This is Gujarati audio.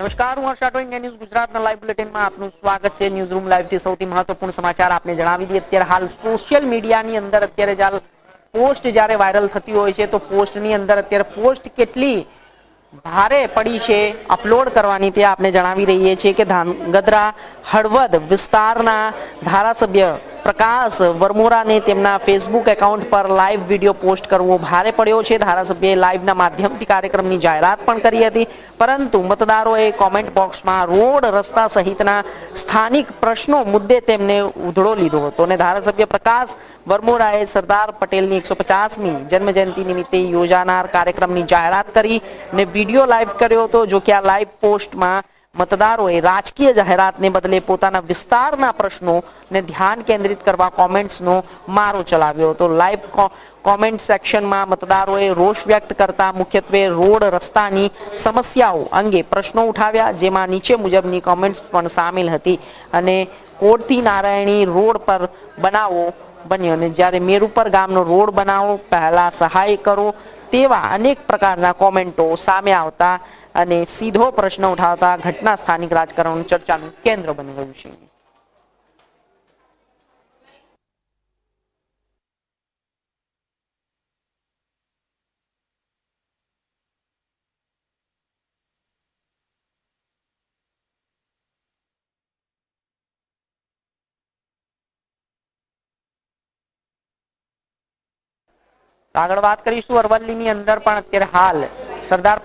નમસ્કાર, હું હર્ષા ટોઈંગ ન્યૂઝ ગુજરાતના લાઈવ બુલેટિનમાં આપનું સ્વાગત છે. ન્યૂઝ રૂમ લાઈવથી સૌથી મહત્વપૂર્ણ સમાચાર આપને જણાવી દઈએ. અત્યારે હાલ સોશિયલ મીડિયાની અંદર અત્યારે જ્યારે પોસ્ટ જ્યારે વાયરલ થતી હોય છે, તો પોસ્ટની અંદર અત્યારે પોસ્ટ કેટલી ભારે પડી છે, અપલોડ કરવાની તે આપને જણાવી રહીએ છીએ કે ધાંગધ્રા હળવદ વિસ્તારના ધારાસભ્ય પ્રકાશ વરમોરાને તેમના ફેસબુક એકાઉન્ટ પર લાઈવ વીડિયો પોસ્ટ કરવો ભારે પડ્યો છે. ધારાસભ્યએ લાઈવના માધ્યમથી કાર્યક્રમની જાહેરાત પણ કરી હતી. પરંતુ મતદારોએ કોમેન્ટ બોક્સમાં રોડ રસ્તા સહિતના સ્થાનિક પ્રશ્નો મુદ્દે તેમને ઉધડો લીધો હતો અને ધારાસભ્ય પ્રકાશ વરમોરાએ સરદાર પટેલની એકસો પચાસમી જન્મજયંતિ નિમિત્તે યોજાનાર કાર્યક્રમની જાહેરાત કરી ને વીડિયો લાઈવ કર્યો હતો. જો કે આ લાઈવ પોસ્ટમાં મતદારોએ રાજકીય જાહેરાતને બદલે પોતાના વિસ્તારના પ્રશ્નોને ધ્યાન કેન્દ્રિત કરવા કોમેન્ટ્સનો મારો ચલાવ્યો હતો. લાઈવ કોમેન્ટ સેક્શનમાં મતદારોએ રોષ વ્યક્ત કરતા મુખ્યત્વે રોડ રસ્તાની સમસ્યાઓ અંગે પ્રશ્નો ઉઠાવ્યા, જેમાં નીચે મુજબની કોમેન્ટ્સ પણ સામેલ હતી. અને કોડતી નારાયણી રોડ પર બનાવો બન્યો અને જ્યારે મેરુપર ગામનો રોડ બનાવો, પહેલા સહાય કરો તેવા અનેક પ્રકારના કોમેન્ટો સામે આવતા અને સીધો પ્રશ્ન ઉઠાવતા ઘટના સ્થાનિક રાજકારણનું ચર્ચાનું કેન્દ્ર બની ગયું છે. આગળ વાત કરીશું અરવલ્લીની અંદર પણ અત્યારે હાલ સરદાર